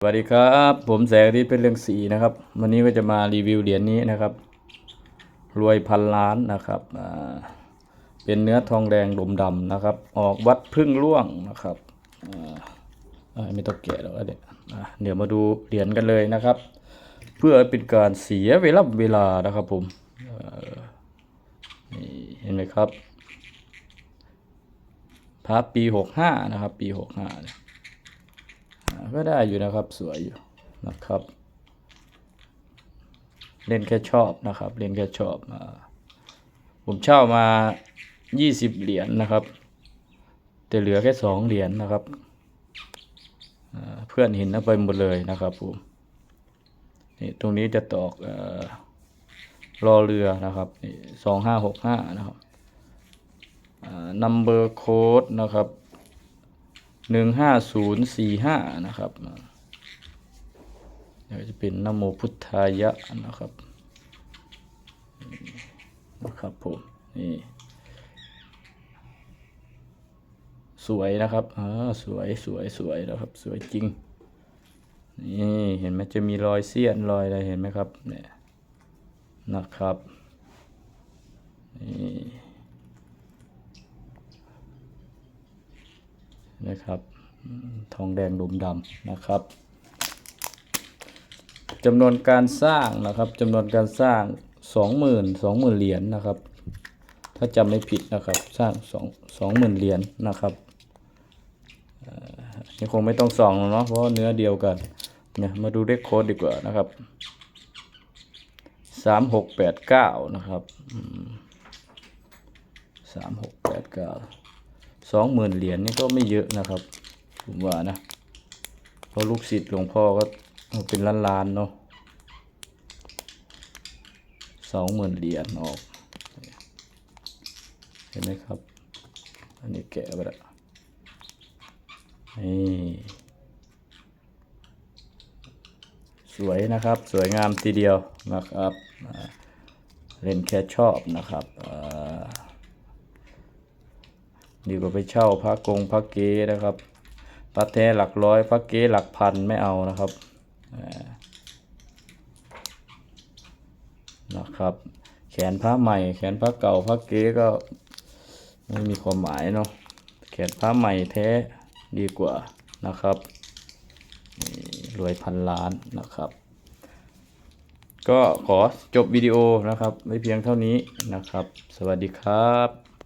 สวัสดีครับ ผมแสงอาทิตย์เป็นเรื่องสีนะครับ วันนี้ก็จะมารีวิวเหรียญนี้นะครับ รวยพันล้านนะครับเป็นเนื้อทองแดงดมดำนะครับ ออกวัดพึ่งร่วงนะครับไม่ต้องแกะแล้วเดี๋ยวเดี๋ยวมาดูเหรียญกันเลยนะครับ เพื่อเป็นการเสียเวลาเวลานะครับผมเห็นไหมครับพระปีหกห้านะครับ ปีหกห้า ก็ได้อยู่นะครับสวยอยู่นะครับ เล่นแค่ชอบนะครับ เล่นแค่ชอบอ่าผมเช่ามายี่สิบเหรียญนะครับ แต่เหลือแค่สองเหรียญนะครับเพื่อนเห็นเอาไปหมดเลยนะครับผมนี่ตรงนี้จะตอกเออรอเรือนะครับนี่สองห้าหกห้านะครับ number code นะครับ หนึ่งห้าศูนย์สี่ห้านะครับเดี๋ยวจะเป็นนโมพุทธายะนะครับนะครับผมนี่สวยนะครับอ่าสวยสวยสวยนะครับ สวยจริง นี่เห็นไหมจะมีรอยเสี้ยนรอยอะไรเห็นไหมครับเนี่ยนะครับ นะครับทองแดงดุมดำนะครับจำนวนการสร้างนะครับจำนวนการสร้าง 20,000 20,000เหรียญนนะครับ ถ้าจำไม่ผิดนะครับสร้าง2 20,000เหรียญนนะครับนี่คงไม่ต้องส่องเนาะเพราะเนื้อเดียวกันเนี่ยมาดูเลขโค้ดดีกว่านะครับ 3689 นะครับ 3689 สองหมื่นเหรียญนี่ก็ไม่เยอะนะครับผมว่านะเพราะลูกศิษย์หลวงพ่อก็เป็นล้านๆเนาะสองหมื่นเหรียญออก เห็นไหมครับ อันนี้แกะไปล้วนี่สวยนะครับสวยงามทีเดียวนะครับเล่นแค่ชอบนะครับอ่า ดีกว่าไปเช่าพระกงพระเกนะครับพระแท้หลักร้อยพระเกหลักพันไม่เอานะครับนะครับ แขนพระใหม่ แขนพระเก่าพระเกก็ไม่มีความหมายเนาะแขนพระใหม่แท้ดีกว่านะครับรวยพันล้านนะครับ ก็ขอจบวิดีโอนะครับไว้เพียงเท่านี้นะครับ สวัสดีครับ